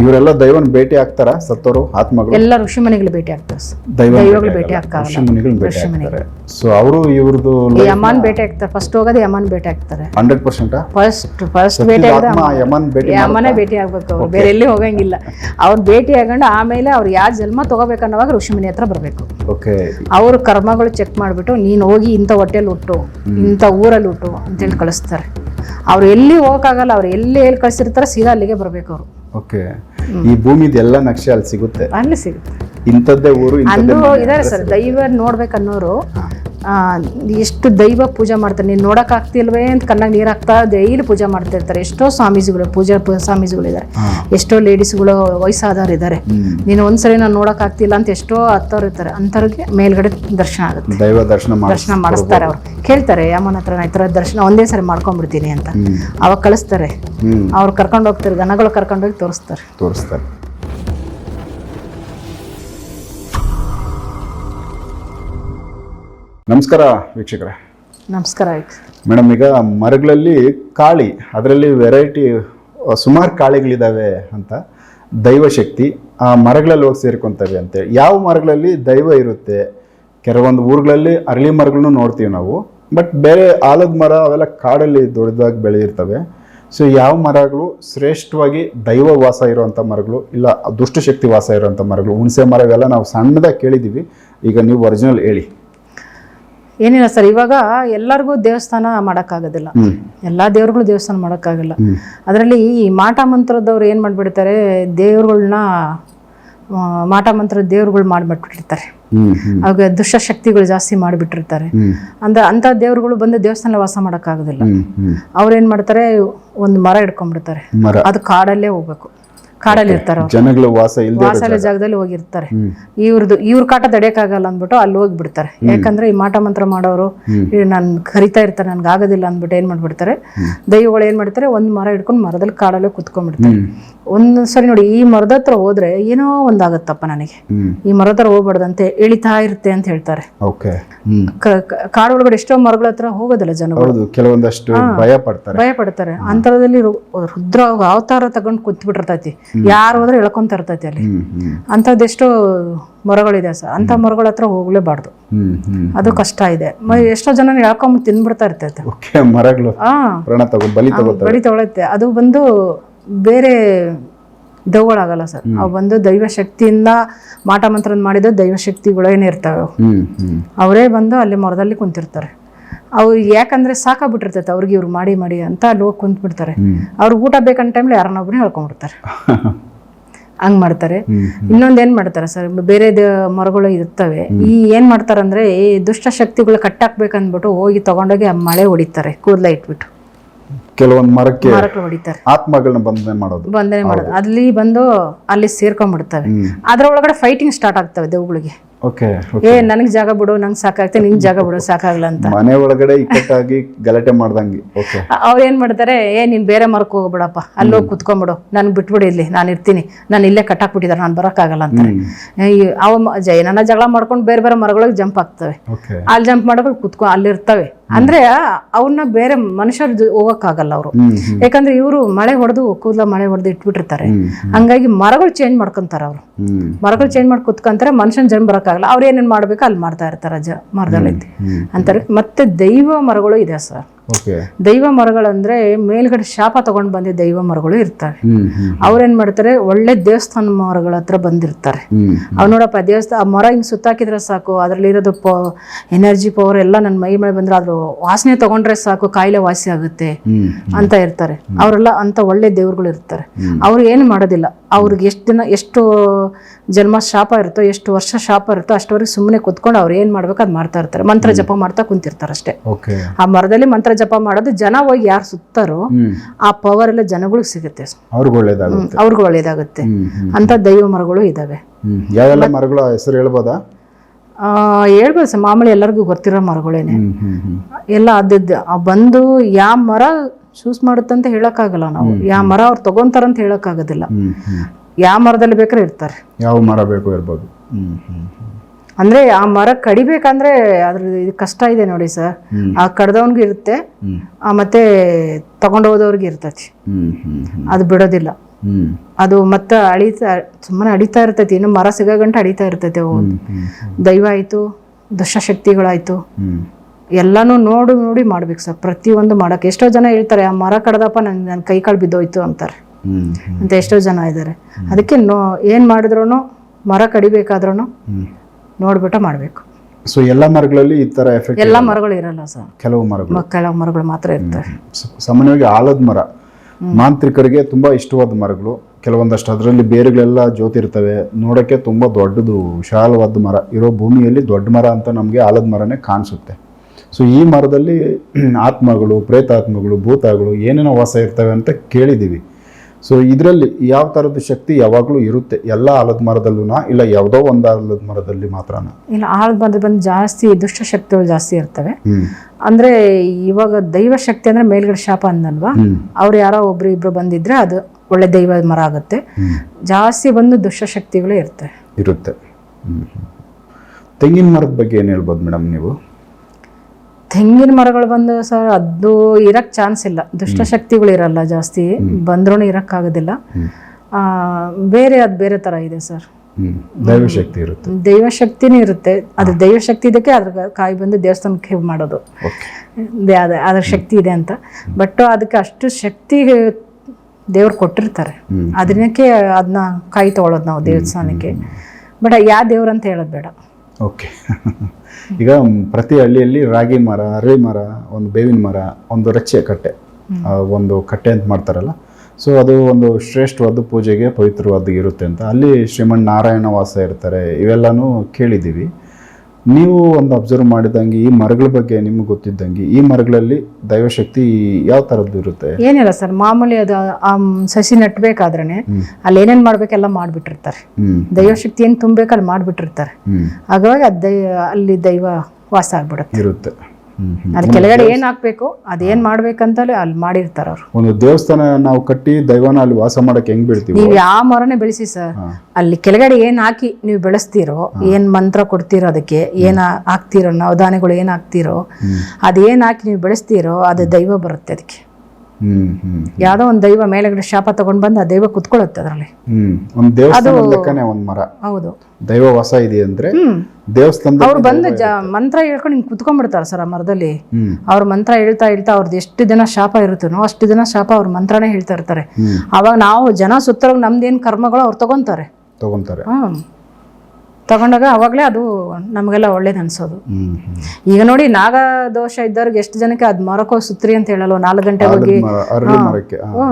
ಇವರೆಲ್ಲ ದೈವನ ಭೇಟಿ ಆಗ್ತಾರ ಸತ್ತೋರು ಆತ್ಮಗಳು? ಎಲ್ಲ ಋಷಿ ಭೇಟಿ ಆಗ್ತಾರೆ ದೈವಗಳು ಭೇಟಿ ಆಗ್ತಾರೆ. ಸೊ ಅವರು ಇವ್ರದ್ದು ಈ ಯಮನ್ ಭೇಟಿ ಆಗ್ತಾರೆ. ಫಸ್ಟ್ ಹೋಗೋದು ಯಮನ್ ಭೇಟಿ ಆಗ್ತಾರೆ. Hundred percent? ಫಸ್ಟ್ ಫಸ್ಟ್ ಭೇಟಿ ಯಮನ್ ಭೇಟಿ ಯಮನೇ ಭೇಟಿ ಆಗ್ಬೇಕು ಅವ್ರು. ಬೇರೆ ಎಲ್ಲಿ ಹೋಗಂಗಿಲ್ಲ. ಅವ್ರ ಭೇಟಿ ಆಗೊಂಡು ಆಮೇಲೆ ಅವ್ರು ಯಾವ ಜನ್ಮ ತಗೋಬೇಕನ್ನೋವಾಗ ಮನೆ ಹತ್ರ ಬರಬೇಕು. ಓಕೆ ಅವ್ರ ಕರ್ಮಗಳು ಚೆಕ್ ಮಾಡ್ಬಿಟ್ಟು ನೀನು ಹೋಗಿ ಇಂಥ ಹೊಟ್ಟೆಲಿ ಹುಟ್ಟು ಇಂಥ ಊರಲ್ಲಿ ಹುಟ್ಟು ಅಂತೇಳಿ ಕಳಿಸ್ತಾರೆ. ಅವ್ರು ಎಲ್ಲಿ ಹೋಗಕ್ಕಾಗಲ್ಲ ಅವ್ರು ಎಲ್ಲಿ ಎಲ್ಲಿ ಕಳಿಸಿರ್ತಾರೆ ಸೀದಾ ಅಲ್ಲಿಗೆ ಬರಬೇಕು ಅವರು. ಓಕೆ ಈ ಭೂಮಿದ ಎಲ್ಲ ನಕ್ಷೆ ಅಲ್ಲಿ ಸಿಗುತ್ತೆ? ಅಲ್ಲಿ ಸಿಗುತ್ತೆ. ಇಂಥದ್ದೇ ಊರು ಇಂಥದ್ದೇ ಅಂದು ಇದಾರೆ ಸರ್ ದೈವ ನೋಡ್ಬೇಕನ್ನೋರು ಎಷ್ಟು ದೈವ ಪೂಜೆ ಮಾಡ್ತಾರೆ ನೀನು ನೋಡೋಕ್ಕಾಗ್ತಿಲ್ವೇ ಆಗ್ತಿಲ್ವೇ ಅಂತ ಕಣ್ಣಾಗ ನೀರು ಹಾಕ್ತಾ ಡೈಲಿ ಪೂಜೆ ಮಾಡ್ತಾ ಇರ್ತಾರೆ. ಎಷ್ಟೋ ಸ್ವಾಮೀಜಿಗಳು ಪೂಜಾ ಸ್ವಾಮೀಜಿಗಳಿದ್ದಾರೆ ಸ್ವಾಮೀಜಿಗಳು ಎಷ್ಟೋ ಲೇಡೀಸ್ಗಳು ವಯಸ್ಸಾದವ್ರು ಇದ್ದಾರೆ. ನೀನು ಒಂದ್ಸರಿ ನಾನು ನೋಡೋಕ್ಕಾಗ್ತಿಲ್ಲ ಆಗ್ತಿಲ್ಲ ಅಂತ ಎಷ್ಟೋ ಹತ್ತವ್ರು ಇರ್ತಾರೆ. ಅಂಥವ್ರಿಗೆ ಮೇಲ್ಗಡೆ ದರ್ಶನ ಆಗುತ್ತೆ. ದೈವ ದರ್ಶನ ದರ್ಶನ ಮಾಡಿಸ್ತಾರೆ ಅವ್ರು. ಕೇಳ್ತಾರೆ ಯಮನ ಹತ್ರ ನಾ ಈ ಥರ ದರ್ಶನ ಒಂದೇ ಸರಿ ಮಾಡ್ಕೊಂಡ್ಬಿಡ್ತೀನಿ ಅಂತ. ಅವಾಗ ಕಳಿಸ್ತಾರೆ. ಅವ್ರು ಕರ್ಕೊಂಡು ಹೋಗ್ತಾರೆ ದನಗಳು ಕರ್ಕೊಂಡೋಗಿ ತೋರಿಸ್ತಾರೆ. ತೋರಿಸ್ತಾರೆ. ನಮಸ್ಕಾರ ವೀಕ್ಷಕರೇ. ನಮಸ್ಕಾರ. ಮೇಡಮ್ ಈಗ ಮರಗಳಲ್ಲಿ ಕಾಳಿ ಅದರಲ್ಲಿ ವೆರೈಟಿ ಸುಮಾರು ಕಾಳಿಗಳಿದ್ದಾವೆ ಅಂತ ದೈವ ಶಕ್ತಿ ಆ ಮರಗಳಲ್ಲಿ ಹೋಗಿ ಸೇರ್ಕೊತವೆ ಅಂತೇಳಿ ಯಾವ ಮರಗಳಲ್ಲಿ ದೈವ ಇರುತ್ತೆ? ಕೆಲವೊಂದು ಊರುಗಳಲ್ಲಿ ಅರಳಿ ಮರಗಳನ್ನು ನೋಡ್ತೀವಿ ನಾವು ಬಟ್ ಬೇರೆ ಆಲದ ಮರ ಅವೆಲ್ಲ ಕಾಡಲ್ಲಿ ದೊಡ್ಡದಾಗಿ ಬೆಳೆದಿರ್ತವೆ. ಸೊ ಯಾವ ಮರಗಳು ಶ್ರೇಷ್ಠವಾಗಿ ದೈವ ವಾಸ ಇರುವಂಥ ಮರಗಳು ಇಲ್ಲ ದುಷ್ಟಶಕ್ತಿ ವಾಸ ಇರುವಂಥ ಮರಗಳು? ಹುಣಸೆ ಮರ ಇವೆಲ್ಲ ನಾವು ಸಣ್ಣದಾಗಿ ಕೇಳಿದ್ದೀವಿ ಈಗ ನೀವು ಒರಿಜಿನಲ್ ಹೇಳಿ. ಏನಿಲ್ಲ ಸರ್ ಇವಾಗ ಎಲ್ಲರಿಗೂ ದೇವಸ್ಥಾನ ಮಾಡೋಕ್ಕಾಗೋದಿಲ್ಲ. ಎಲ್ಲ ದೇವ್ರುಗಳು ದೇವಸ್ಥಾನ ಮಾಡೋಕ್ಕಾಗಲ್ಲ. ಅದರಲ್ಲಿ ಈ ಮಾಟ ಮಂತ್ರದವ್ರು ಏನು ಮಾಡಿಬಿಡ್ತಾರೆ ದೇವ್ರುಗಳ್ನ ಆ, ಮಾಟ ಮಂತ್ರದ ದೇವ್ರುಗಳು ಮಾಡಿಬಿಟ್ಬಿಟ್ಟಿರ್ತಾರೆ. ಅವಾಗ ದುಷ್ಟ ಶಕ್ತಿಗಳು ಜಾಸ್ತಿ ಮಾಡಿಬಿಟ್ಟಿರ್ತಾರೆ. ಅಂದ ಅಂದ್ರೆ ಅಂಥ ದೇವ್ರುಗಳು ಬಂದು ದೇವಸ್ಥಾನ ವಾಸ ಮಾಡೋಕ್ಕಾಗೋದಿಲ್ಲ. ಅವ್ರು ಏನು ಮಾಡ್ತಾರೆ ಒಂದು ಮರ ಹಿಡ್ಕೊಂಡ್ಬಿಡ್ತಾರೆ. ಮರ. ಅದು ಕಾಡಲ್ಲೇ ಹೋಗ್ಬೇಕು. ಕಾಡಲ್ಲಿ ಇರ್ತಾರೆ ಜನಗಳು ವಾಸ ಇಲ್ಲದೆ ವಾಸಲೆ ಜಾಗದಲ್ಲಿ ಹೋಗಿರ್ತಾರೆ. ಇವ್ರದ್ದು ಇವ್ರ ಕಾಟ ತಡೆಯಕ್ಕಾಗಲ್ಲ ಅಂದ್ಬಿಟ್ಟು ಅಲ್ಲಿ ಹೋಗ್ಬಿಡ್ತಾರೆ. ಯಾಕಂದ್ರೆ ಈ ಮಾಟ ಮಂತ್ರ ಮಾಡೋರು ನಾನು ಕರಿತಾ ಇರ್ತಾರೆ ನನ್ಗೆ ಆಗೋದಿಲ್ಲ ಅಂದ್ಬಿಟ್ಟು ಏನ್ ಮಾಡ್ಬಿಡ್ತಾರೆ? ದೈವಗಳು ಏನ್ ಮಾಡ್ತಾರೆ? ಒಂದ್ ಮರ ಹಿಡ್ಕೊಂಡು ಮರದಲ್ಲಿ ಕಾಡಲ್ಲೇ ಕುತ್ಕೊಂಡ್ಬಿಡ್ತಾರೆ. ಒಂದ್ಸರಿ ಒಂದ್ ಸರಿ ನೋಡಿ ಈ ಮರದ ಹತ್ರ ಹೋದ್ರೆ ಏನೋ ಒಂದಾಗತ್ತಪ್ಪ ನನಗೆ. ಈ ಮರದ ಹತ್ರ ಹೋಗ್ಬಾರ್ದಂತೆ ಎಳಿತಾ ಇರುತ್ತೆ ಅಂತ ಹೇಳ್ತಾರೆ. ಕಾಡು ಒಳಗಡೆ ಎಷ್ಟೋ ಮರಗಳ ಹತ್ರ ಹೋಗೋದಿಲ್ಲ ಜನಗಳು. ಕೆಲವೊಂದಷ್ಟು ಭಯ ಪಡ್ತಾರೆ. ಭಯ ಪಡ್ತಾರೆ. ಅಂತರದಲ್ಲಿ ರುದ್ರ ಅವತಾರ ತಗೊಂಡು ಕುಂತ್ಬಿಟ್ಟಿರ್ತೈತಿ. ಯಾರು ಹೋದ್ರೆ ಎಳ್ಕೊಂತ ಇರ್ತೈತಿ ಅಲ್ಲಿ. ಅಂಥದ್ದೆಷ್ಟು ಮರಗಳಿದೆ ಸರ್. ಅಂತ ಮರಗಳ ಹತ್ರ ಹೋಗ್ಲೇಬಾರ್ದು. ಅದು ಕಷ್ಟ ಇದೆ. ಮ- ಎಷ್ಟೋ ಜನ ಎಳ್ಕೊಂಬ ತಿನ್ಬಿಡ್ತಾ ಇರ್ತೈತೆ. ಮರಗಳು. ಬಲಿ ತಗೊಳುತ್ತೆ. ಅದು ಬಂದು ಬೇರೆ ದೆವ್ಗಳಾಗಲ್ಲ ಸರ್. ಅವು ಬಂದು ದೈವ ಶಕ್ತಿಯಿಂದ ಮಾಟ ಮಂತ್ರ ಮಾಡಿದ ದೈವ ಶಕ್ತಿಗಳೇನೇ ಇರ್ತವೆ ಅವು. ಹ್ಮ್ ಹ್ಮ್. ಅವರೇ ಬಂದು ಅಲ್ಲಿ ಮರದಲ್ಲಿ ಕುಂತಿರ್ತಾರೆ. ಅವ್ರು ಯಾಕಂದ್ರೆ ಸಾಕಾಗ್ಬಿಟ್ಟಿರ್ತೈತೆ ಅವ್ರಿಗೆ ಇವ್ರು ಮಾಡಿ ಮಾಡಿ ಅಂತ ಅಲ್ಲಿ ಹೋಗಿ ಕುಂತ್ಬಿಡ್ತಾರೆ ಅವ್ರಿಗೆ ಊಟ ಬೇಕಂತ ಟೈಮ್ಲಿ ಯಾರನ್ನೊಬ್ಬನೇ ಹೇಳ್ಕೊಂಡ್ಬಿಡ್ತಾರೆ ಹಂಗ್ ಮಾಡ್ತಾರೆ. ಇನ್ನೊಂದ್ ಏನ್ ಮಾಡ್ತಾರೆ ಸರ್ ಬೇರೆ ಮರಗಳು ಇರ್ತವೆ. ಈ ಏನ್ ಮಾಡ್ತಾರಂದ್ರೆ ಈ ದುಷ್ಟ ಶಕ್ತಿಗಳು ಕಟ್ಟಾಕ್ಬೇಕಂದ್ಬಿಟ್ಟು ಹೋಗಿ ತಗೊಂಡೋಗಿ ಆ ಮಳೆ ಹೊಡಿತಾರೆ ಕೂದಲ ಇಟ್ಬಿಟ್ಟು. ಕೆಲವೊಂದು ಮರಕ್ಕೆ ಹೊಡಿತಾರೆ. ಆತ್ಮಗಳನ್ನ ಬಂಧನೆ ಮಾಡೋದು. ಬಂಧನೆ ಮಾಡೋದು. ಅಲ್ಲಿ ಬಂದು ಅಲ್ಲಿ ಸೇರ್ಕೊಂಡ್ಬಿಡ್ತವೆ ಅದ್ರ ಒಳಗಡೆ ಫೈಟಿಂಗ್ ಸ್ಟಾರ್ಟ್ ಆಗ್ತವೆ ದೇವುಗಳಿಗೆ. ಓಕೆ ಏ ನನಗೆ ಜಾಗ ಬಿಡು ನಂಗೆ ಸಾಕಾಗ್ತದೆ ನಿನ್ ಜಾಗ ಬಿಡು ಸಾಕಾಗಲ್ಲ ಅಂತ. ಮನೆ ಒಳಗಡೆ ಇಕ್ಕಟ್ಟಾಗಿ ಗಲಾಟೆ ಮಾಡ್ದಂಗೆ ಓಕೆ ಅವ್ರು ಏನ್ ಮಾಡ್ತಾರೆ ಏ ನೀನ್ ಬೇರೆ ಮರಕ್ಕೆ ಹೋಗ್ಬಿಡಪ್ಪ ಅಲ್ಲಿ ಹೋಗಿ ಕುತ್ಕೊಂಡ್ಬಿಡು ನನ್ ಬಿಟ್ಬಿಡು ಇಲ್ಲಿ ನಾನು ಇರ್ತೀನಿ ನಾನು ಇಲ್ಲೇ ಕಟ್ಟಾಕ್ಬಿಟ್ಟಿದ್ದಾರೆ ನಾನು ಬರೋಕ್ಕಾಗಲ್ಲ ಅಂತಾರೆ ಈ- ಅವ ಜೈನನ ಜಗಳ ಮಾಡ್ಕೊಂಡು ಬೇರೆ ಬೇರೆ ಮರಗಳಿಗೆ ಜಂಪ್ ಆಗ್ತವೆ ಅಲ್ಲಿ ಜಂಪ್ ಮಾಡೋಕೆ ಕುತ್ಕೊ ಅಲ್ಲಿರ್ತವೆ ಅಂದ್ರೆ ಅವ್ರನ್ನ ಬೇರೆ ಮನುಷ್ಯರು ಹೋಗೋಕ್ಕಾಗಲ್ಲ ಅವರು. ಯಾಕಂದ್ರೆ ಇವರು ಮಳೆ ಹೊಡೆದು ಕೂದಲ ಮಳೆ ಹೊಡೆದು ಇಟ್ಬಿಟ್ಟಿರ್ತಾರೆ. ಹಂಗಾಗಿ ಮರಗಳು ಚೇಂಜ್ ಮಾಡ್ಕೊಂತಾರೆ ಅವರು. ಮರಗಳು ಚೇಂಜ್ ಮಾಡಿ ಕುತ್ಕೊಂತಾರೆ ಮನುಷ್ಯನ ಜನ್ಮ ಬರೋಕ್ಕಾಗಲ್ಲ ಅವ್ರು ಏನೇನು ಮಾಡ್ಬೇಕು ಅಲ್ಲಿ ಮಾಡ್ತಾ ಇರ್ತಾರೆ ಜ ಮರದಲ್ಲಿ ಅಂತಾರೆ ಮತ್ತೆ ದೈವ ಮರಗಳು ಇದೆ ಸರ್. ದೈವ ಮರಗಳಂದ್ರೆ ಮೇಲ್ಗಡೆ ಶಾಪ ತಗೊಂಡು ಬಂದಿದ್ದ ದೈವ ಮರಗಳು ಇರ್ತವೆ. ಅವ್ರೇನ್ ಮಾಡ್ತಾರೆ? ಒಳ್ಳೆ ದೇವಸ್ಥಾನ ಮರಗಳ ಹತ್ರ ಬಂದಿರ್ತಾರೆ. ಅವ್ ನೋಡಪ್ಪ ದೇವಸ್ಥಾನ ಆ ಮರ ಹಿಂಗ್ ಸುತ್ತಾಕಿದ್ರೆ ಸಾಕು ಅದ್ರಲ್ಲಿ ಇರೋದು ಪ ಎನರ್ಜಿ ಪವರ್ ಎಲ್ಲ ನನ್ನ ಮೈ ಮೇಲೆ ಬಂದ್ರೆ ಅದ್ರ ವಾಸನೆ ತಗೊಂಡ್ರೆ ಸಾಕು ಕಾಯಿಲೆ ವಾಸಿ ಆಗುತ್ತೆ ಅಂತ ಇರ್ತಾರೆ. ಅವರೆಲ್ಲ ಅಂತ ಒಳ್ಳೆ ದೇವ್ರುಗಳು ಇರ್ತಾರೆ. ಅವ್ರು ಏನು ಮಾಡೋದಿಲ್ಲ. ಅವ್ರಿಗೆ ಎಷ್ಟು ದಿನ ಎಷ್ಟು ಜನ್ಮ ಶಾಪ ಇರುತ್ತೋ ಎಷ್ಟು ವರ್ಷ ಶಾಪ ಇರುತ್ತೋ ಅಷ್ಟವರೆಗೆ ಸುಮ್ಮನೆ ಕುತ್ಕೊಂಡು ಅವ್ರು ಏನು ಮಾಡ್ಬೇಕು ಅದು ಮಾಡ್ತಾ ಇರ್ತಾರೆ. ಮಂತ್ರ ಜಪ ಮಾಡ್ತಾ ಕುಂತಿರ್ತಾರೆ ಅಷ್ಟೇ. ಆ ಮರದಲ್ಲಿ ಮಂತ್ರ ಜಪ ಮಾಡೋದು ಜನ ಹೋಗಿ ಯಾರು ಸುತ್ತಾರೋ ಆ ಪವರ್ ಎಲ್ಲ ಜನಗಳಿಗೆ ಸಿಗುತ್ತೆ ಅವ್ರಿಗೆ ಒಳ್ಳೇದಾಗುತ್ತೆ. ಅವ್ರಿಗೂ ಅಂತ ದೈವ ಮರಗಳು ಇದಾವೆ. ಯಾವೆಲ್ಲ ಮರಗಳ ಹೆಸರು ಹೇಳ್ಬೋದಾ? ಆ, ಹೇಳ್ಬೋದು ಸರ್ ಮಾಮೂಲಿ ಎಲ್ಲರಿಗೂ ಗೊತ್ತಿರೋ ಮರಗಳೇನೆ. ಎಲ್ಲ ಅದ್ದದ್ದು ಆ ಬಂದು ಯಾವ ಮರ ಚೂಸ್ ಮಾಡುತ್ತಂತ ಹೇಳಕ್ಕಾಗಲ್ಲ ನಾವು. ಯಾವ ಮರ ಅವ್ರು ತಗೊಂತಾರಂತ ಹೇಳೋಕ್ಕಾಗೋದಿಲ್ಲ. ಹ್ಮ್ ಯಾವ ಮರದಲ್ಲಿ ಬೇಕಾದ್ರೆ ಇರ್ತಾರೆ. ಯಾವ ಮರ ಬೇಕು ಇರ್ಬೋದು. ಅಂದ್ರೆ ಆ ಮರ ಕಡಿಬೇಕಂದ್ರೆ ಅದ್ರ ಇದು ಕಷ್ಟ ಇದೆ ನೋಡಿ ಸರ್ ಆ ಕಡ್ದವನ್ಗೂ ಇರುತ್ತೆ. ಆ ಮತ್ತೆ ತಗೊಂಡು ಹೋದವ್ರಿಗೆ ಇರ್ತೈತಿ. ಅದು ಬಿಡೋದಿಲ್ಲ. ಅದು ಮತ್ತೆ ಅಳಿತಾ ಸುಮ್ಮನೆ ಅಡಿತಾ ಇರ್ತೈತಿ. ಇನ್ನು ಮರ ಸಿಗೋ ಗಂಟೆ ಅಡಿತಾ ಇರ್ತೈತೆ ಅವು. ದೈವ ಆಯ್ತು ದುಷ್ಟಶಕ್ತಿಗಳಾಯ್ತು ಎಲ್ಲಾನು ನೋಡಿ ನೋಡಿ ಮಾಡ್ಬೇಕು ಸರ್ ಪ್ರತಿಯೊಂದು ಮಾಡಕ್ಕೆ. ಎಷ್ಟೋ ಜನ ಹೇಳ್ತಾರೆ ಆ ಮರ ಕಡ್ದಪ್ಪ ನನ್ ನನ್ನ ಕೈ ಕಾಳು ಬಿದ್ದೋಯ್ತು ಅಂತಾರೆ. ಅಂತ ಎಷ್ಟೋ ಜನ ಇದ್ದಾರೆ. ಅದಕ್ಕೆ ನೋ ಏನು ಮಾಡಿದ್ರು ಮರ ಕಡಿಬೇಕಾದ್ರೂ ನೋಡ್ಬಿಟ್ಟು ಮಾಡಬೇಕು. ಸೊ ಎಲ್ಲ ಮರಗಳಲ್ಲಿ ಈ ತರ ಎಫೆಕ್ಟ್ ಎಲ್ಲ ಮರಗಳು ಇರಲ್ಲ ಸರ್. ಕೆಲವು ಮರಗಳು. ಕೆಲವು ಮರಗಳು ಮಾತ್ರ ಇರ್ತವೆ. ಸಾಮಾನ್ಯವಾಗಿ ಆಲದ ಮರ. ಮಾಂತ್ರಿಕರಿಗೆ ತುಂಬಾ ಇಷ್ಟವಾದ ಮರಗಳು. ಕೆಲವೊಂದಷ್ಟು ಅದರಲ್ಲಿ ಬೇರುಗಳೆಲ್ಲ ಜ್ಯೋತಿರ್ತವೆ ನೋಡೋಕ್ಕೆ ತುಂಬಾ ದೊಡ್ಡದು ವಿಶಾಲವಾದ ಮರ. ಇರೋ ಭೂಮಿಯಲ್ಲಿ ದೊಡ್ಡ ಮರ ಅಂತ ನಮಗೆ ಆಲದ ಮರನೇ ಕಾಣಿಸುತ್ತೆ. ಸೊ ಈ ಮರದಲ್ಲಿ ಆತ್ಮಗಳು ಪ್ರೇತಾತ್ಮಗಳು ಭೂತಗಳು ಏನೇನೋ ವಾಸ ಇರ್ತವೆ ಅಂತ ಕೇಳಿದ್ದೀವಿ. ಸೊ ಇದರಲ್ಲಿ ಯಾವ ಥರದ ಶಕ್ತಿ ಯಾವಾಗಲೂ ಇರುತ್ತೆ? ಎಲ್ಲ ಆಲದ ಮರದಲ್ಲೂನಾ? ಇಲ್ಲ ಯಾವುದೋ ಒಂದು ಆಲದ ಮರದಲ್ಲಿ ಮಾತ್ರನಾ? ಇಲ್ಲ ಆಲದ ಮರದಲ್ಲಿ ಬಂದು ಜಾಸ್ತಿ ದುಷ್ಟಶಕ್ತಿಗಳು ಜಾಸ್ತಿ ಇರ್ತವೆ. ಅಂದ್ರೆ ಇವಾಗ ದೈವ ಶಕ್ತಿ ಅಂದ್ರೆ ಮೇಲ್ಗಡೆ ಶಾಪ ಅಂದಲ್ವಾ? ಅವ್ರು ಯಾರೋ ಒಬ್ರು ಇಬ್ರು ಬಂದಿದ್ರೆ ಅದು ಒಳ್ಳೆ ದೈವ ಮರ ಆಗುತ್ತೆ. ಜಾಸ್ತಿ ಬಂದು ದುಷ್ಟಶಕ್ತಿಗಳೇ ಇರ್ತವೆ. ಇರುತ್ತೆ. ತೆಂಗಿನ ಮರದ ಬಗ್ಗೆ ಏನು ಹೇಳ್ಬೋದು ಮೇಡಮ್ ನೀವು? ತೆಂಗಿನ ಮರಗಳು ಬಂದು ಸರ್ ಅದು ಇರಕ್ ಚಾನ್ಸ್ ಇಲ್ಲ. ದುಷ್ಟಶಕ್ತಿಗಳು ಇರಲ್ಲ ಜಾಸ್ತಿ. ಬಂದ್ರೂ ಇರಕ್ಕಾಗೋದಿಲ್ಲ ಬೇರೆ ಅದು ಬೇರೆ ತರ ಇದೆ ಸರ್. ದೈವಶಕ್ತಿ ಇರುತ್ತೆ. ದೈವಶಕ್ತಿನೂ ಇರುತ್ತೆ. ಅದು ದೈವಶಕ್ತಿ ಇದಕ್ಕೆ ಅದ್ರ ಕಾಯಿ ಬಂದು ದೇವಸ್ಥಾನಕ್ಕೆ ಮಾಡೋದು. ಅದ್ರ ಶಕ್ತಿ ಇದೆ ಅಂತ. ಬಟ್ ಅದಕ್ಕೆ ಅಷ್ಟು ಶಕ್ತಿ ದೇವ್ರು ಕೊಟ್ಟಿರ್ತಾರೆ. ಅದನ್ನಕ್ಕೆ ಅದನ್ನ ಕಾಯಿ ತಗೊಳ್ಳೋದು ನಾವು ದೇವಸ್ಥಾನಕ್ಕೆ. ಬಟ್ ಯಾವ ದೇವ್ರು ಅಂತ ಹೇಳೋದು ಬೇಡ. ಓಕೆ. ಈಗ ಪ್ರತಿ ಹಳ್ಳಿಯಲ್ಲಿ ರಾಗಿ ಮರ ಅರಳಿ ಮರ ಒಂದು ಬೇವಿನ ಮರ ಒಂದು ರಚ್ಚೆ ಕಟ್ಟೆ ಒಂದು ಕಟ್ಟೆ ಅಂತ ಮಾಡ್ತಾರಲ್ಲ. ಸೊ ಅದು ಒಂದು ಶ್ರೇಷ್ಠವಾದ ಪೂಜೆಗೆ ಪವಿತ್ರವಾದ ಇರುತ್ತೆ ಅಂತ. ಅಲ್ಲಿ ಶ್ರೀಮನ್ ನಾರಾಯಣ ವಾಸ ಇರ್ತಾರೆ ಇವೆಲ್ಲನೂ ಕೇಳಿದ್ದೀವಿ. ನೀವು ಒಂದು ಅಬ್ಸರ್ವ್ ಮಾಡಿದಂಗೆ ಈ ಮರಗಳ ಬಗ್ಗೆ ನಿಮ್ಗೆ ಗೊತ್ತಿದ್ದಂಗೆ ಈ ಮರಗಳಲ್ಲಿ ದೈವಶಕ್ತಿ ಯಾವ ಥರದ್ದು ಇರುತ್ತೆ? ಏನಿಲ್ಲ ಸರ್ ಮಾಮೂಲಿ ಅದು ಆ ಸಸಿ ನೆಟ್ಬೇಕಾದ್ರೆ ಅಲ್ಲಿ ಏನೇನು ಮಾಡ್ಬೇಕೆಲ್ಲ ಮಾಡಿಬಿಟ್ಟಿರ್ತಾರೆ. ದೈವಶಕ್ತಿ ಏನು ತುಂಬಬೇಕು ಅಲ್ಲಿ ಮಾಡಿಬಿಟ್ಟಿರ್ತಾರೆ. ಹಾಗಾಗಿ ಅದು ದೈ ಅಲ್ಲಿ ದೈವ ವಾಸ ಆಗ್ಬಿಡುತ್ತೆ. ಇರುತ್ತೆ. ಹ್ಮ್. ಕೆಳಗಡೆ ಏನ್ ಹಾಕ್ಬೇಕು ಅದೇನ್ ಮಾಡ್ಬೇಕಂತಲೇ ಅಲ್ಲಿ ಮಾಡಿರ್ತಾರೆ ಅವರು. ಒಂದು ದೇವಸ್ಥಾನ ನಾವು ಕಟ್ಟಿ ದೈವನ ಅಲ್ಲಿ ವಾಸ ಮಾಡಕ್ಕೆ ಹೆಂಗ್ ಬಿಡ್ತೀವಿ ನೀವು ಯಾವ ಮರನೇ ಬೆಳೆಸಿ ಸರ್ ಅಲ್ಲಿ ಕೆಳಗಡೆ ಏನ್ ಹಾಕಿ ನೀವು ಬೆಳೆಸ್ತೀರೋ ಏನ್ ಮಂತ್ರ ಕೊಡ್ತೀರೋ ಅದಕ್ಕೆ ಏನ್ ಹಾಕ್ತಿರೋ ನವಧಾನ್ಯಗಳು ಏನ್ ಹಾಕ್ತೀರೋ ಅದೇನ್ ಹಾಕಿ ನೀವು ಬೆಳೆಸ್ತೀರೋ ಅದು ದೈವ ಬರುತ್ತೆ ಅದಕ್ಕೆ. ಯಾವ್ದೋ ಒಂದು ದೈವ ಮೇಲೆಗಡೆ ಶಾಪ ತಗೊಂಡ್ ಬಂದು ಆ ದೈವ ಕುತ್ಕೊಳತ್ತೆ ಅದರಲ್ಲಿ. ಒಂದ್ ದೇವಸ್ಥಾನ ಲೆಕ್ಕನೇ ಒಂದ್ ಮರ. ಹೌದು. ದೈವ ವಾಸ ಇದೆ ಅಂದ್ರೆ ದೇವಸ್ಥಾನ ಅವ್ರು ಬಂದು ಮಂತ್ರ ಹೇಳ್ಕೊಂಡು ಹಿಂಗ್ ಕುತ್ಕೊಂಡ್ಬಿಡ್ತಾರೆ ಸರ್ ಆ ಮರದಲ್ಲಿ. ಅವ್ರ ಮಂತ್ರ ಹೇಳ್ತಾ ಹೇಳ್ತಾ ಅವ್ರದ್ದು ಎಷ್ಟು ದಿನ ಶಾಪ ಇರುತ್ತೋ ಅಷ್ಟು ದಿನ ಶಾಪ ಅವ್ರ ಮಂತ್ರನೇ ಹೇಳ್ತಾ ಇರ್ತಾರೆ. ಅವಾಗ ನಾವು ಜನ ಸುತ್ತರೋಗ ನಮ್ದೇನ್ ಕರ್ಮಗಳು ಅವ್ರು ತಗೊಂತಾರೆ. ತಗೊಂತಾರೆ. ಹ್ಮ್. ತಗೊಂಡಾಗ ಅವಾಗಲೇ ಅದು ನಮಗೆಲ್ಲ ಒಳ್ಳೇದು ಅನ್ಸೋದು. ಈಗ ನೋಡಿ ನಾಗ ದೋಷ ಇದ್ದವ್ರಿಗೆ ಎಷ್ಟು ಜನಕ್ಕೆ ಅದು ಮರಕೋ ಸುತ್ರಿ ಅಂತ ಹೇಳಲ್ವ ನಾಲ್ಕು ಗಂಟೆ ಹೋಗಿ. ಹಾ.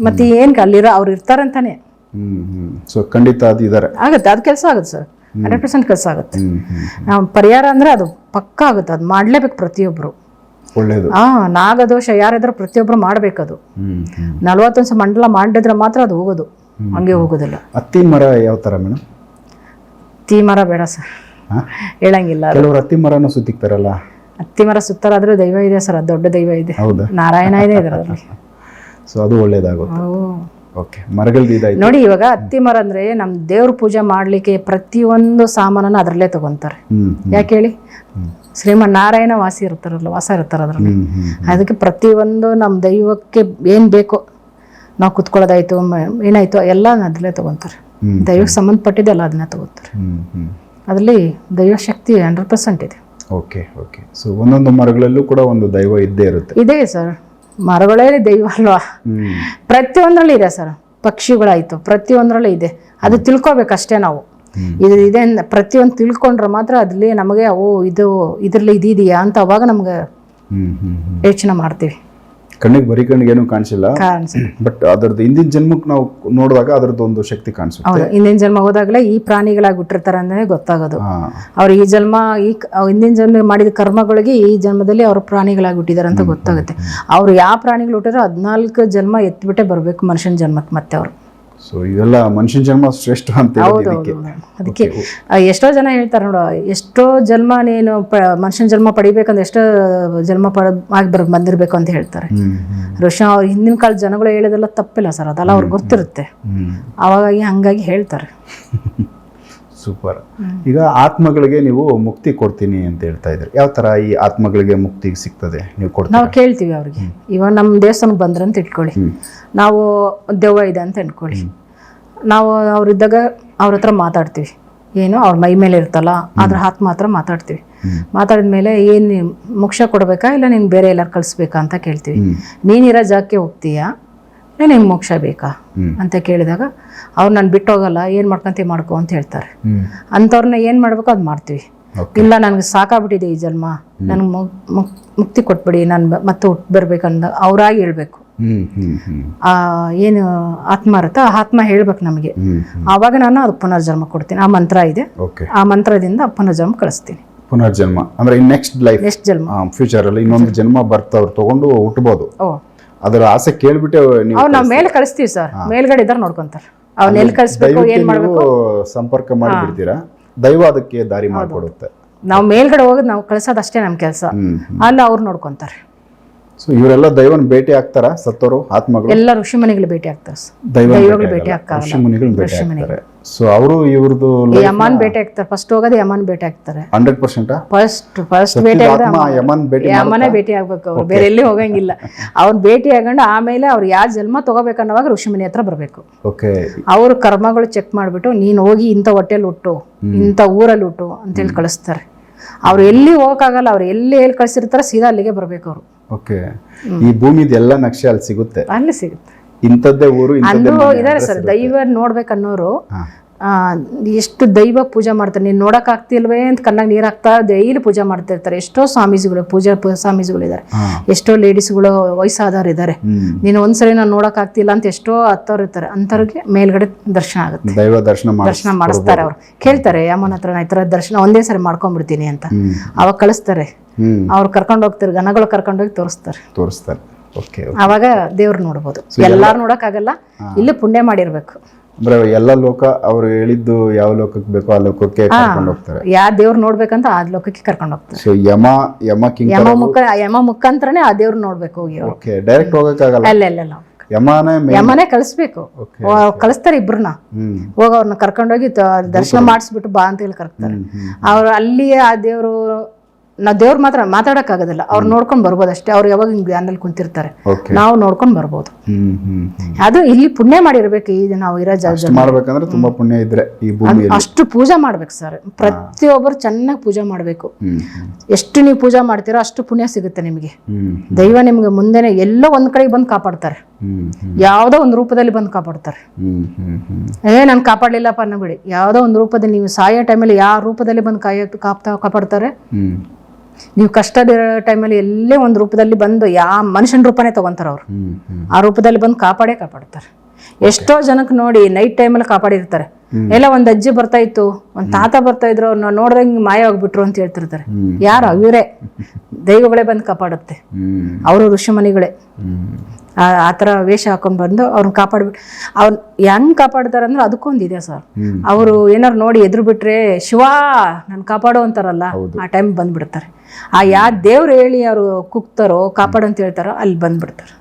ಮತ್ತೆ ಏನ್ ಅಲ್ಲಿರೋ ಅವ್ರು ಇರ್ತಾರಂತಾನೆ ಸೊ ಖಂಡಿತ ಅದು ಆಗುತ್ತೆ ಅದು ಕೆಲಸ ಆಗುತ್ತೆ ಸರ್. ಹಂಡ್ರೆಡ್ ಪರ್ಸೆಂಟ್ ಕೆಲಸ ಆಗುತ್ತೆ. ಪರಿಹಾರ ಅಂದ್ರೆ ಅದು ಪಕ್ಕ ಆಗುತ್ತೆ ಅದು ಮಾಡ್ಲೇಬೇಕು ಪ್ರತಿಯೊಬ್ರು. ಒಳ್ಳೇದು. ಆ ನಾಗದೋಷ ಯಾರಾದ್ರೂ ಪ್ರತಿಯೊಬ್ರು ಮಾಡ್ಬೇಕದು. ನಲವತ್ತೊಂದು ಮಂಡಲ ಮಾಡಿದ್ರೆ ಮಾತ್ರ ಅದು ಹೋಗೋದು. ಹಂಗೆ ಹೋಗೋದಿಲ್ಲ. ಹತ್ತಿ ಮರ ಯಾವ ತರ ಮೇಡಮ್? ಅತ್ತಿ ಮರ ಬೇಡ ಸರ್. ಹೇಳಂಗಿಲ್ಲ. ಕೆಲವರು ಹತ್ತಿ ಮರನೂ ಸುತ್ತಿಕ್ತಾರಲ್ಲ? ಅತ್ತಿ ಮರ ಸುತ್ತಾರಾದ್ರೂ ದೈವ ಇದೆ ಸರ್ ಅದು ದೊಡ್ಡ ದೈವ ಇದೆ. ಹೌದಾ? ನಾರಾಯಣ ಇದೆ ಇದರಲ್ಲಿ. ಸೊ ಅದು ಒಳ್ಳೇದಾಗುತ್ತೆ. ಓಕೆ ನೋಡಿ ಇವಾಗ ಅತ್ತಿ ಮರ ಅಂದ್ರೆ ನಮ್ ದೇವ್ರ ಪೂಜೆ ಮಾಡ್ಲಿಕ್ಕೆ ಪ್ರತಿಯೊಂದು ಸಾಮಾನನ್ನ ಅದರಲ್ಲೇ ತಗೊಂತಾರೆ. ಯಾಕೆ ಹೇಳಿ? ಶ್ರೀಮನ್ ನಾರಾಯಣ ವಾಸಿ ಇರ್ತಾರಲ್ಲ ವಾಸ ಇರ್ತಾರ ಅದ್ರಲ್ಲಿ. ಅದಕ್ಕೆ ಪ್ರತಿಯೊಂದು ನಮ್ಮ ದೈವಕ್ಕೆ ಏನ್ ಬೇಕೋ ನಾವು ಕುತ್ಕೊಳ್ಳೋದಾಯ್ತು ಏನಾಯ್ತು ಎಲ್ಲ ಅದರಲ್ಲೇ ತಗೊಂತಾರೆ. ದೈವಕ್ಕೆ ಸಂಬಂಧಪಟ್ಟಿದ್ದೆಲ್ಲ ಅದನ್ನ ತಗೋತಾರೆ. ಅದರಲ್ಲಿ ದೈವ ಶಕ್ತಿ ಹಂಡ್ರೆಡ್ ಪರ್ಸೆಂಟ್ ಇದೆ. ಓಕೆ ಓಕೆ ಸೊ ಒಂದೊಂದು ಮರಗಳಲ್ಲೂ ಕೂಡ ಒಂದು ದೈವ ಇದ್ದೇ ಇರುತ್ತೆ. ಇದೆ ಸರ್ ಮರಗಳೇ ದೈವ ಅಲ್ವಾ? ಪ್ರತಿಯೊಂದರಲ್ಲೂ ಇದೆ ಸರ್ ಪಕ್ಷಿಗಳಾಯಿತು ಪ್ರತಿಯೊಂದರಲ್ಲೂ ಇದೆ. ಅದು ತಿಳ್ಕೊಬೇಕಷ್ಟೇ ನಾವು. ಇದು ಇದೆ ಪ್ರತಿಯೊಂದು ತಿಳ್ಕೊಂಡ್ರೆ ಮಾತ್ರ ಅದ್ರಲ್ಲಿ ನಮಗೆ ಓ ಇದು ಇದ್ರಲ್ಲಿ ಇದಿದೆಯಾ ಅಂತ ಅವಾಗ ನಮ್ಗೆ ಯೋಚನೆ ಮಾಡ್ತೀವಿ. ಕಣ್ಣಿಗೆ ಬರೀ ಕಣ್ಣಿಗೆ ಏನು ಕಾಣಿಸಿಲ್ಲ. ಬಟ್ ಅದರದ್ದು ಹಿಂದಿನ ಜನ್ಮಕ್ಕೆ ನಾವು ನೋಡಿದಾಗ ಅದರದ್ದು ಒಂದು ಶಕ್ತಿ ಕಾಣಿಸುತ್ತೆ. ಹೌದು ಹಿಂದಿನ ಜನ್ಮ ಹೋದಾಗಲೇ ಈ ಪ್ರಾಣಿಗಳಾಗಿ ಹುಟ್ಟಿರ್ತಾರೆ ಅಂದ್ರೆ ಗೊತ್ತಾಗೋದು. ಅವ್ರ ಈ ಜನ್ಮ ಈ ಹಿಂದಿನ ಜನ್ಮ ಮಾಡಿದ ಕರ್ಮಗಳಿಗೆ ಈ ಜನ್ಮದಲ್ಲಿ ಅವ್ರ ಪ್ರಾಣಿಗಳಾಗಿ ಹುಟ್ಟಿದಾರೆ ಅಂತ ಗೊತ್ತಾಗುತ್ತೆ. ಅವ್ರು ಯಾವ ಪ್ರಾಣಿಗಳು ಹುಟ್ಟಿದ್ರು ಹದಿನಾಲ್ಕು ಜನ್ಮ ಎತ್ಬಿಟ್ಟೆ ಬರ್ಬೇಕು ಮನುಷ್ಯನ ಜನ್ಮಕ್ಕೆ ಮತ್ತೆ ಅವರು. ಸೊ ಇದೆಲ್ಲ ಮನುಷ್ಯನ ಜನ್ಮ ಶ್ರೇಷ್ಠ ಅಂತ ಅದಕ್ಕೆ ಎಷ್ಟೋ ಜನ ಹೇಳ್ತಾರೆ ನೋಡು ಎಷ್ಟೋ ಜನ್ಮ ನೀನು ಮನುಷ್ಯನ ಜನ್ಮ ಪಡಿಬೇಕಂದ್ರೆ ಎಷ್ಟೋ ಜನ್ಮ ಪಡ ಆಗಿ ಬರ್ ಬಂದಿರಬೇಕು ಅಂತ ಹೇಳ್ತಾರೆ. ಋಷಿ ಅವ್ರು ಹಿಂದಿನ ಕಾಲದ ಜನಗಳು ಹೇಳೋದೆಲ್ಲ ತಪ್ಪಿಲ್ಲ ಸರ್ ಅದೆಲ್ಲ ಅವ್ರಿಗೆ ಗೊತ್ತಿರುತ್ತೆ. ಅವಾಗಾಗಿ ಅವಾಗ ಹಂಗಾಗಿ ಹೇಳ್ತಾರೆ. ಸೂಪರ್ ಈಗ ಆತ್ಮಗಳಿಗೆ ನೀವು ಮುಕ್ತಿ ಕೊಡ್ತೀನಿ ಅಂತ ಹೇಳ್ತಾ ಇದ್ರಿ. ಯಾವ ತರ ಈ ಆತ್ಮಗಳಿಗೆ ಮುಕ್ತಿ ಸಿಗ್ತದೆ ನೀವು ಕೊಡ್ತೀವಿ ನಾವು ಕೇಳ್ತೀವಿ ಅವ್ರಿಗೆ. ಇವಾಗ ನಮ್ಮ ದೇವಸ್ಥಾನಕ್ಕೆ ಬಂದ್ರೆ ಅಂತ ಇಟ್ಕೊಳ್ಳಿ. ನಾವು ದೆವ್ವ ಇದೆ ಅಂತ ಇಟ್ಕೊಳ್ಳಿ ನಾವು ಅವ್ರಿದ್ದಾಗ ಅವ್ರ ಹತ್ರ ಮಾತಾಡ್ತೀವಿ. ಏನು ಅವ್ರ ಮೈ ಮೇಲೆ ಇರ್ತಲ್ಲ ಅದ್ರ ಆತ್ಮ ಹತ್ರ ಮಾತಾಡ್ತೀವಿ. ಮಾತಾಡಿದ ಮೇಲೆ ಏನು ಮೋಕ್ಷ ಕೊಡಬೇಕಾ ಇಲ್ಲ ನೀನು ಬೇರೆ ಎಲ್ಲಾರು ಕಳಿಸ್ಬೇಕಾ ಅಂತ ಕೇಳ್ತೀವಿ. ನೀನಿರೋ ಜಾಗಕ್ಕೆ ಹೋಗ್ತೀಯಾ? ನಿಂಗೆ ಮೋಕ್ಷ ಬೇಕಾ? ಅಂತ ಕೇಳಿದಾಗ ಅವ್ರು ನಾನು ಬಿಟ್ಟು ಹೋಗಲ್ಲ ಏನು ಮಾಡ್ಕೊಂತೀವಿ ಮಾಡ್ಕೊ ಅಂತ ಹೇಳ್ತಾರೆ. ಅಂಥವ್ರನ್ನ ಏನು ಮಾಡ್ಬೇಕು ಅದು ಮಾಡ್ತೀವಿ. ಇಲ್ಲ ನನಗೆ ಸಾಕಾಗ್ಬಿಟ್ಟಿದೆ ಈ ಜನ್ಮ. ನನಗೆ ಮುಕ್ತಿ ಕೊಟ್ಬಿಡಿ ನಾನು ಮತ್ತೆ ಹುಟ್ಟು ಬರ್ಬೇಕಂದ ಅವರಾಗಿ ಹೇಳ್ಬೇಕು. ಏನು ಆತ್ಮ ಇರುತ್ತೆ ಆ ಆತ್ಮ ಹೇಳ್ಬೇಕು ನಮಗೆ. ಆವಾಗ ನಾನು ಅದು ಪುನರ್ಜನ್ಮ ಕೊಡ್ತೀನಿ. ಆ ಮಂತ್ರ ಇದೆ. ಆ ಮಂತ್ರದಿಂದ ಪುನರ್ಜನ್ಮ ಕಳಿಸ್ತೀನಿ. ಪುನರ್ಜನ್ಮ. ಅಂದ್ರೆ ನೆಕ್ಸ್ಟ್ ಲೈಫ್ ನೆಕ್ಸ್ಟ್ ಜನ್ಮ. ಫ್ಯೂಚರ್ ಅಲ್ಲಿ ಇನ್ನೊಂದು ಜನ್ಮ ಬರ್ತಾ ಅವ್ರು ತಗೊಂಡು ಹುಟ್ಟಬಹುದು ಅದರ ಆಸೆ ಕೇಳ್ಬಿಟ್ಟು ನೀವು ಅವ್ರು ನಾವು ಮೇಲೆ ಕಳಿಸ್ತೀವಿ ಸರ್. ಮೇಲ್ಗಡೆ ಇದ್ದಾರೆ ನೋಡ್ಕೊಂತಾರೆ. ಅವ್ನ ಎಲ್ಲಿ ಕಳಿಸ್ಬೇಕು ಏನ್ ಮಾಡ್ಬೇಕು? ಸಂಪರ್ಕ ಮಾಡಿ ಬಿಡ್ತೀರಾ? ದೈವ ಅದಕ್ಕೆ ದಾರಿ ಮಾಡಿಕೊಡುತ್ತೆ. ನಾವು ಮೇಲ್ಗಡೆ ಹೋಗೋದು ನಾವು ಕಳ್ಸೋದು ಅಷ್ಟೇ ನಮ್ಮ ಕೆಲಸ. ಅಲ್ಲ ಅವ್ರು ನೋಡ್ಕೊಂತಾರೆ. ಸೊ ಇವರೆಲ್ಲ ದೈವನ ಭೇಟಿ ಆಗ್ತಾರ ಸತ್ತೋರು ಆತ್ಮಗಳು? ಎಲ್ಲ ಋಷಿಮನಿಗಳು ಭೇಟಿ ಆಗ್ತಾರೆ ದೈವಗಳು ಭೇಟಿ ಆಗ್ತಾರೆ ಋಷಿ ಮುನಿಗಳು ಭೇಟಿ ಆಗ್ತಾರೆ. ಸೊ ಅವರು ಇವ್ರದ್ದು ಯಮನ್ ಭೇಟಿ ಆಗ್ತಾರೆ. ಫಸ್ಟ್ ಹೋಗೋದು ಯಮನ್ ಭೇಟಿ ಆಗ್ತಾರೆ. Hundred percent? ಫಸ್ಟ್ ಫಸ್ಟ್ ಭೇಟಿ ಯಮನ್ ಭೇಟಿ ಯಮನೇ ಭೇಟಿ ಆಗ್ಬೇಕು ಅವ್ರು. ಬೇರೆ ಎಲ್ಲಿ ಹೋಗಂಗಿಲ್ಲ. ಅವ್ರ ಭೇಟಿ ಆಗೊಂಡು ಆಮೇಲೆ ಅವ್ರು ಯಾವ ಜನ್ಮ ತಗೋಬೇಕನ್ನೋವಾಗ ಋಷಿಮುನಿ ಹತ್ರ ಬರಬೇಕು. ಓಕೆ ಅವ್ರ ಕರ್ಮಗಳು ಚೆಕ್ ಮಾಡಿಬಿಟ್ಟು ನೀನು ಹೋಗಿ ಇಂಥ ಹೊಟ್ಟೆಲಿ ಹುಟ್ಟು ಇಂಥ ಊರಲ್ಲಿ ಹುಟ್ಟು ಅಂತೇಳಿ ಕಳಿಸ್ತಾರೆ. ಅವ್ರು ಎಲ್ಲಿ ಹೋಗಕ್ಕಾಗಲ್ಲ ಅವ್ರು ಎಲ್ಲಿ ಎಲ್ಲಿ ಕಳಿಸಿರ್ತಾರೆ ಸೀದಾ ಅಲ್ಲಿಗೆ ಬರಬೇಕು ಅವರು. ಓಕೆ ಈ ಭೂಮಿದು ಎಲ್ಲ ನಕ್ಷೆ ಅಲ್ಲಿ ಸಿಗುತ್ತೆ. ಅಲ್ಲಿ ಸಿಗುತ್ತೆ. ಇಂಥದ್ದೇ ಊರು ಅಂದ್ರೂ ಇದಾರೆ ಸರ್ ದೈವ ನೋಡ್ಬೇಕನ್ನೋರು. ಎಷ್ಟು ದೈವ ಪೂಜೆ ಮಾಡ್ತಾರೆ ನೀನು ನೋಡಕ್ ಆಗ್ತಿಲ್ವೇ ಅಂತ ಕಣ್ಣಾಗ ನೀರು ಹಾಕ್ತಾ ಡೈಲಿ ಪೂಜೆ ಮಾಡ್ತಿರ್ತಾರೆ. ಎಷ್ಟೋ ಸ್ವಾಮೀಜಿಗಳು ಪೂಜಾ ಸ್ವಾಮೀಜಿಗಳಿದ್ದಾರೆ. ಎಷ್ಟೋ ಲೇಡೀಸ್ಗಳು ವಯಸ್ಸಾದವ್ರು ಇದ್ದಾರೆ ನೀನು ಒಂದ್ಸರಿ ನಾನು ನೋಡಕ್ ಆಗ್ತಿಲ್ಲ ಅಂತ ಎಷ್ಟೋ ಹತ್ತವ್ರು ಇರ್ತಾರೆ. ಅಂಥವ್ರಿಗೆ ಮೇಲ್ಗಡೆ ದರ್ಶನ ಆಗುತ್ತೆ. ದೈವ ದರ್ಶನ ದರ್ಶನ ಮಾಡಿಸ್ತಾರೆ ಅವ್ರು. ಕೇಳ್ತಾರೆ ಯಮನ ಹತ್ರ ನಾ ಈ ಥರ ದರ್ಶನ ಒಂದೇ ಸರಿ ಮಾಡ್ಕೊಂಡ್ಬಿಡ್ತೀನಿ ಅಂತ. ಅವಾಗ ಕಳಿಸ್ತಾರೆ. ಅವ್ರು ಕರ್ಕೊಂಡು ಹೋಗ್ತಾರೆ ಗಣಗಳು ಕರ್ಕೊಂಡೋಗಿ ತೋರಿಸ್ತಾರೆ. ತೋರಿಸ್ತಾರೆ. ಅವಾಗ ದೇವ್ರ ನೋಡ್ಬೋದು. ಎಲ್ಲಾರು ನೋಡಕ್ಕಾಗಲ್ಲ ಇಲ್ಲಿ ಪುಣ್ಯ ಮಾಡಿರ್ಬೇಕು. ಅಂದ್ರೆ ಎಲ್ಲ ಲೋಕ ಅವ್ರು ಹೇಳಿದ್ದು ಯಾವ ಲೋಕಕ್ಕೆ ಬೇಕೋ ಆ ಲೋಕಕ್ಕೆ ಕರ್ಕೊಂಡು ಹೋಗ್ತಾರೆ. ಯಾವ ದೇವ್ರು ನೋಡ್ಬೇಕಂತ ಆ ಲೋಕಕ್ಕೆ ಕರ್ಕೊಂಡು ಹೋಗ್ತಾರೆ. ಸೊ ಯಮ ಯಮ ಕಿಂಗ್ ಯಮ ಮುಖ ಯಮ ಮುಖಾಂತರನೇ ಆ ದೇವ್ರ ನೋಡ್ಬೇಕು ಹೋಗಿ ಓಕೆ ಡೈರೆಕ್ಟ್ ಹೋಗಕ್ಕಾಗಲ್ಲ? ಅಲ್ಲ ಅಲ್ಲ ಅಲ್ಲ ಯಮನೇ ಮೇನ್ ಯಮನೇ ಕಳಿಸ್ಬೇಕು. ಕಳಿಸ್ತಾರೆ ಇಬ್ರನ್ನ ಹೋಗಿ ಅವ್ರನ್ನ ಕರ್ಕೊಂಡೋಗಿ ದರ್ಶನ ಮಾಡಿಸ್ಬಿಟ್ಟು ಬಾ ಅಂತ ಹೇಳಿ ಕರ್ತಾರೆ ಅವ್ರು ಅಲ್ಲಿ ಆ ದೇವ್ರು ನಾವು ದೇವ್ರ ಮಾತ್ರ ಮಾತಾಡೋಕ್ಕಾಗೋದಿಲ್ಲ. ಅವ್ರು ನೋಡ್ಕೊಂಡು ಬರ್ಬೋದು ಅಷ್ಟೇ. ಅವ್ರು ಯಾವಾಗ ಹಿಂಗೆ ಧ್ಯಾನಲ್ಲಿ ಕುಂತಿರ್ತಾರೆ. ನಾವು ನೋಡ್ಕೊಂಡು ಬರ್ಬೋದು. ಅದು ಇಲ್ಲಿ ಪುಣ್ಯ ಮಾಡಿರ್ಬೇಕು ಈ ನಾವು ಇರೋ ಜಾಗ ಮಾಡ್ಬೇಕಂದ್ರೆ ತುಂಬಾ ಪುಣ್ಯ ಇದ್ರೆ ಈ ಅಷ್ಟು ಪೂಜೆ ಮಾಡ್ಬೇಕು ಸರ್. ಪ್ರತಿಯೊಬ್ಬರು ಚೆನ್ನಾಗಿ ಪೂಜೆ ಮಾಡಬೇಕು. ಎಷ್ಟು ನೀವು ಪೂಜೆ ಮಾಡ್ತೀರೋ ಅಷ್ಟು ಪುಣ್ಯ ಸಿಗುತ್ತೆ ನಿಮಗೆ. ದೈವ ನಿಮ್ಗೆ ಮುಂದೆನೆ ಎಲ್ಲೋ ಒಂದ್ ಕಡೆಗೆ ಬಂದು ಕಾಪಾಡ್ತಾರೆ. ಯಾವುದೋ ಒಂದು ರೂಪದಲ್ಲಿ ಬಂದು ಕಾಪಾಡ್ತಾರೆ. ಏ ನಾನು ಕಾಪಾಡ್ಲಿಲ್ಲಪ್ಪ ಅನ್ನಬೇಡಿ. ಯಾವುದೋ ಒಂದು ರೂಪದಲ್ಲಿ ನೀವು ಸಾಯೋ ಟೈಮಲ್ಲಿ ಯಾವ ರೂಪದಲ್ಲಿ ಬಂದು ಕಾಯ ಕಾಪಾಡ್ತಾರೆ? ನೀವು ಕಷ್ಟದ ಟೈಮಲ್ಲಿ ಎಲ್ಲೇ ಒಂದು ರೂಪದಲ್ಲಿ ಬಂದು ಯಾವ ಮನುಷ್ಯನ ರೂಪನೇ ತಗೊಂತಾರೆ ಅವ್ರು. ಆ ರೂಪದಲ್ಲಿ ಬಂದು ಕಾಪಾಡೇ ಕಾಪಾಡ್ತಾರೆ. ಎಷ್ಟೋ ಜನಕ್ಕೆ ನೋಡಿ ನೈಟ್ ಟೈಮಲ್ಲಿ ಕಾಪಾಡಿರ್ತಾರೆ. ಎಲ್ಲ ಒಂದು ಅಜ್ಜಿ ಬರ್ತಾ ಇತ್ತು ಒಂದು ತಾತ ಬರ್ತಾ ಇದ್ರು ಅವ್ರನ್ನ ನೋಡ್ದಂಗೆ ಮಾಯ ಹೋಗ್ಬಿಟ್ರು ಅಂತ ಹೇಳ್ತಿರ್ತಾರೆ. ಯಾರು ಇವರೇ ದೈವಗಳೇ ಬಂದು ಕಾಪಾಡುತ್ತೆ. ಅವರು ಋಷಿಮನಿಗಳೇ ಆ ಥರ ವೇಷ ಹಾಕೊಂಡ್ ಬಂದು ಅವ್ರನ್ನ ಕಾಪಾಡ್ಬಿಟ್ಟು ಅವ್ರು ಹೆಂಗ್ ಕಾಪಾಡ್ತಾರೆ ಅಂದ್ರೆ ಅದಕ್ಕೊಂದು ಇದೆ ಸರ್. ಅವರು ಏನಾರು ನೋಡಿ ಎದುರು ಬಿಟ್ರೆ ಶಿವ ನಾನು ಕಾಪಾಡೋ ಅಂತಾರಲ್ಲ ಆ ಟೈಮ್ ಬಂದ್ಬಿಡ್ತಾರೆ. ಆ ಯಾ ದೇವ್ರು ಹೇಳಿ ಅವರು ಕುಕ್ತಾರೋ ಕಾಪಾಡು ಅಂತ ಹೇಳ್ತಾರೋ ಅಲ್ಲಿ ಬಂದ್ಬಿಡ್ತಾರೆ.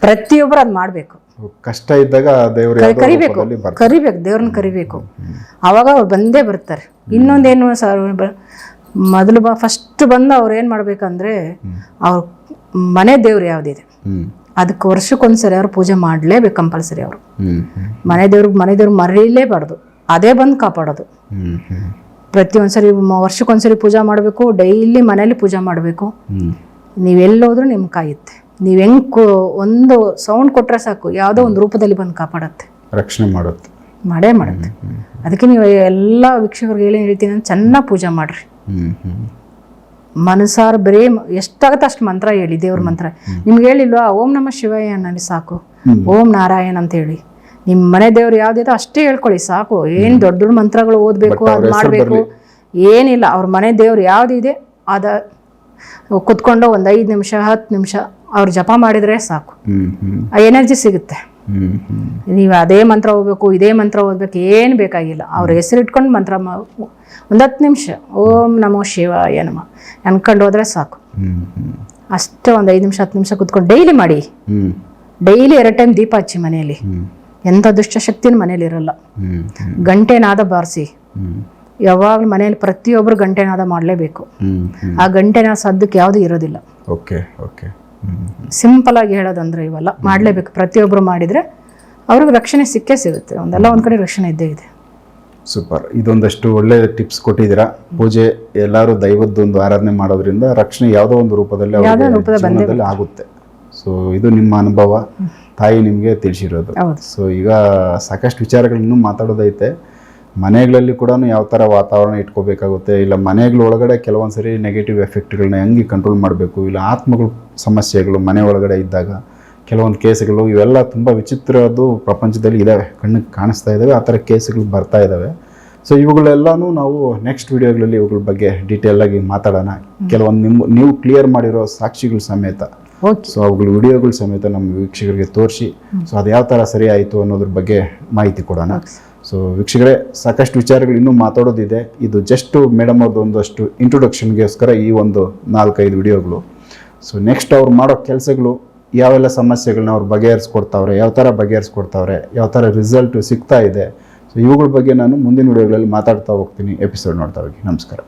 ಪ್ರತಿಯೊಬ್ಬರು ಅದು ಮಾಡಬೇಕು. ಕಷ್ಟ ಇದ್ದಾಗ ಕರಿಬೇಕು. ಕರಿಬೇಕು ದೇವ್ರನ್ನ ಕರಿಬೇಕು. ಅವಾಗ ಅವ್ರು ಬಂದೇ ಬರ್ತಾರೆ. ಇನ್ನೊಂದೇನು ಸರ್ ಮೊದಲು ಬ ಫಸ್ಟ್ ಬಂದು ಅವ್ರು ಏನು ಮಾಡ್ಬೇಕಂದ್ರೆ ಅವ್ರ ಮನೆ ದೇವ್ರು ಯಾವುದಿದೆ? ಅದಕ್ಕೆ ವರ್ಷಕ್ಕೊಂದ್ಸರಿ ಅವ್ರು ಪೂಜೆ ಮಾಡಲೇಬೇಕು ಕಂಪಲ್ಸರಿ ಅವರು. ಮನೆ ದೇವ್ರಿಗೆ ಮನೆ ದೇವ್ರಿಗೆ ಮರೀಲೇಬಾರ್ದು. ಅದೇ ಬಂದು ಕಾಪಾಡೋದು. ಪ್ರತಿಯೊಂದ್ಸರಿ ವರ್ಷಕ್ಕೊಂದ್ಸರಿ ಪೂಜೆ ಮಾಡಬೇಕು ಡೈಲಿ ಮನೇಲಿ ಪೂಜೆ ಮಾಡಬೇಕು. ನೀವೆಲ್ಲೋದ್ರೂ ನಿಮ್ಗೆ ಕಾಯುತ್ತೆ. ನೀವು ಹೆಂಗ್ ಒಂದು ಸೌಂಡ್ ಕೊಟ್ಟರೆ ಸಾಕು ಯಾವುದೋ ಒಂದು ರೂಪದಲ್ಲಿ ಬಂದು ಕಾಪಾಡತ್ತೆ. ರಕ್ಷಣೆ ಮಾಡುತ್ತೆ. ಮಾಡೇ ಮಾಡುತ್ತೆ. ಅದಕ್ಕೆ ನೀವು ಎಲ್ಲ ವೀಕ್ಷಕರಿಗೆ ಹೇಳಿ ಹೇಳ್ತೀನಿ ಅಂದ್ರೆ ಚೆನ್ನಾಗಿ ಪೂಜೆ ಮಾಡ್ರಿ. ಮನಸಾರ ಬರೀ ಮ- ಎಷ್ಟಾಗತ್ತೆ ಅಷ್ಟು ಮಂತ್ರ ಹೇಳಿ ದೇವ್ರ ಮಂತ್ರ. ನಿಮ್ಗೆ ಹೇಳಿಲ್ವಾ ಓಂ ನಮ ಶಿವಯ್ಯ ಅನ್ನಿ ಸಾಕು. ಓಂ ನಾರಾಯಣ ಅಂತ ಹೇಳಿ. ನಿಮ್ಮ ಮನೆ ದೇವ್ರು ಯಾವ್ದಿದೆ ಅಷ್ಟೇ ಹೇಳ್ಕೊಳ್ಳಿ ಸಾಕು. ಏನು ದೊಡ್ಡ ದೊಡ್ಡ ಮಂತ್ರಗಳು ಓದಬೇಕು ಅದು ಮಾಡಬೇಕು ಏನಿಲ್ಲ. ಅವ್ರ ಮನೆ ದೇವ್ರು ಯಾವುದಿದೆ ಅದ ಕುತ್ಕೊಂಡು ಒಂದು ಐದು ನಿಮಿಷ ಹತ್ತು ನಿಮಿಷ ಅವ್ರು ಜಪ ಮಾಡಿದ್ರೆ ಸಾಕು. ಆ ಎನರ್ಜಿ ಸಿಗುತ್ತೆ. ನೀವು ಅದೇ ಮಂತ್ರ ಹೋಗ್ಬೇಕು ಇದೇ ಮಂತ್ರ ಓದಬೇಕು, ಏನು ಬೇಕಾಗಿಲ್ಲ. ಅವ್ರ ಹೆಸರು ಇಟ್ಕೊಂಡು ಮಂತ್ರ ಒಂದು ಹತ್ತು ನಿಮಿಷ. ಓಂ ನಮೋ ಶಿವ ಏನಮ್ಮ ಅನ್ಕೊಂಡು ಹೋದ್ರೆ ಸಾಕು. ಅಷ್ಟೇ ಒಂದು ಐದು ನಿಮಿಷ, ಹತ್ತು ನಿಮಿಷ ಕುತ್ಕೊಂಡು ಡೈಲಿ ಮಾಡಿ. ಡೈಲಿ ಎರಡು ಟೈಮ್ ದೀಪ ಹಚ್ಚಿ ಮನೆಯಲ್ಲಿ. ಎಂಥ ದುಷ್ಟಶಕ್ತಿನ ಮನೇಲಿ ಇರಲ್ಲ. ಗಂಟೆನಾದ ಬಾರಿಸಿ. ಯಾವಾಗಲೂ ಮನೆಯಲ್ಲಿ ಪ್ರತಿಯೊಬ್ಬರು ಗಂಟೆನಾದ ಮಾಡಲೇಬೇಕು. ಆ ಗಂಟೆನಾದ ಸದ್ದಕ್ಕೆ ಯಾವುದೂ ಇರೋದಿಲ್ಲ. ಓಕೆ ಓಕೆ ಸಿಂಪಲ್ ಆಗಿ ಹೇಳೋದಂದ್ರೆ ಇವೆಲ್ಲ ಮಾಡಲೇಬೇಕು. ಪ್ರತಿಯೊಬ್ಬರು ಮಾಡಿದ್ರೆ ಅವ್ರಿಗೆ ರಕ್ಷಣೆ ಸಿಕ್ಕೇ ಸಿಗುತ್ತೆ. ಒಂದೆಲ್ಲ ಒಂದ್ ಕಡೆ ರಕ್ಷಣೆ ಇದ್ದೇ ಇದೆ. ಸೂಪರ್. ಇದೊಂದಷ್ಟು ಒಳ್ಳೆ ಟಿಪ್ಸ್ ಕೊಟ್ಟಿದ್ದೀರಾ. ಪೂಜೆ ಎಲ್ಲರೂ ದೈವದ್ದೊಂದು ಆರಾಧನೆ ಮಾಡೋದ್ರಿಂದ ರಕ್ಷಣೆ ಯಾವುದೋ ಒಂದು ರೂಪದಲ್ಲಿ ಆಗುತ್ತೆ. ಸೊ ಇದು ನಿಮ್ಮ ಅನುಭವ. ತಾಯಿ ನಿಮಗೆ ತಿಳಿಸಿರೋದು. ಸೊ ಈಗ ಸಾಕಷ್ಟು ವಿಚಾರಗಳನ್ನು ಮಾತಾಡೋದೈತೆ. ಮನೆಗಳಲ್ಲಿ ಕೂಡ ಯಾವ ಥರ ವಾತಾವರಣ ಇಟ್ಕೋಬೇಕಾಗುತ್ತೆ? ಇಲ್ಲ ಮನೆಗಳ ಒಳಗಡೆ ಕೆಲವೊಂದು ಸರಿ ನೆಗೆಟಿವ್ ಎಫೆಕ್ಟ್ಗಳನ್ನ ಹೆಂಗೆ ಕಂಟ್ರೋಲ್ ಮಾಡಬೇಕು? ಇಲ್ಲ ಆತ್ಮಗಳ ಸಮಸ್ಯೆಗಳು ಮನೆ ಒಳಗಡೆ ಇದ್ದಾಗ ಕೆಲವೊಂದು ಕೇಸ್ಗಳು ಇವೆಲ್ಲ ತುಂಬ ವಿಚಿತ್ರದ್ದು ಪ್ರಪಂಚದಲ್ಲಿ ಇದ್ದಾವೆ ಕಣ್ಣಿಗೆ ಕಾಣಿಸ್ತಾ ಇದ್ದಾವೆ ಆ ಥರ ಕೇಸ್ಗಳು ಬರ್ತಾ ಇದ್ದಾವೆ ಸೊ ಇವುಗಳೆಲ್ಲನೂ ನಾವು ನೆಕ್ಸ್ಟ್ ವಿಡಿಯೋಗಳಲ್ಲಿ ಇವುಗಳ ಬಗ್ಗೆ ಡೀಟೇಲ್ ಆಗಿ ಮಾತಾಡೋಣ. ಕೆಲವೊಂದು ನಿಮ್ಮ ನೀವು ಕ್ಲಿಯರ್ ಮಾಡಿರೋ ಸಾಕ್ಷಿಗಳ ಸಮೇತ. ಸೊ ಅವುಗಳ ವಿಡಿಯೋಗಳ ಸಮೇತ ನಮ್ಮ ವೀಕ್ಷಕರಿಗೆ ತೋರಿಸಿ. ಸೊ ಅದು ಯಾವ ಥರ ಸರಿ ಆಯಿತು ಅನ್ನೋದ್ರ ಬಗ್ಗೆ ಮಾಹಿತಿ ಕೊಡೋಣ. ಸೊ ವೀಕ್ಷಕರೇ, ಸಾಕಷ್ಟು ವಿಚಾರಗಳು ಇನ್ನೂ ಮಾತಾಡೋದಿದೆ. ಇದು ಜಸ್ಟ್ ಮೇಡಮ್ ಅವ್ರದ್ದು ಒಂದಷ್ಟು ಇಂಟ್ರೊಡಕ್ಷನ್ಗೋಸ್ಕರ ಈ ಒಂದು ನಾಲ್ಕೈದು ವಿಡಿಯೋಗಳು. ಸೊ ನೆಕ್ಸ್ಟ್ ಅವ್ರು ಮಾಡೋ ಕೆಲಸಗಳು, ಯಾವೆಲ್ಲ ಸಮಸ್ಯೆಗಳನ್ನ ಅವ್ರು ಬಗೆಹರಿಸ್ಕೊಡ್ತಾವ್ರೆ, ಯಾವ ಥರ ಬಗೆಹರಿಸ್ಕೊಡ್ತಾವ್ರೆ, ಯಾವ ಥರ ರಿಸಲ್ಟ್ ಸಿಗ್ತಾ ಇದೆ. ಸೊ ಇವುಗಳ ಬಗ್ಗೆ ನಾನು ಮುಂದಿನ ವಿಡಿಯೋಗಳಲ್ಲಿ ಮಾತಾಡ್ತಾ ಹೋಗ್ತೀನಿ. ಎಪಿಸೋಡ್ ನೋಡ್ತಾ ಹೋಗಿ. ನಮಸ್ಕಾರ.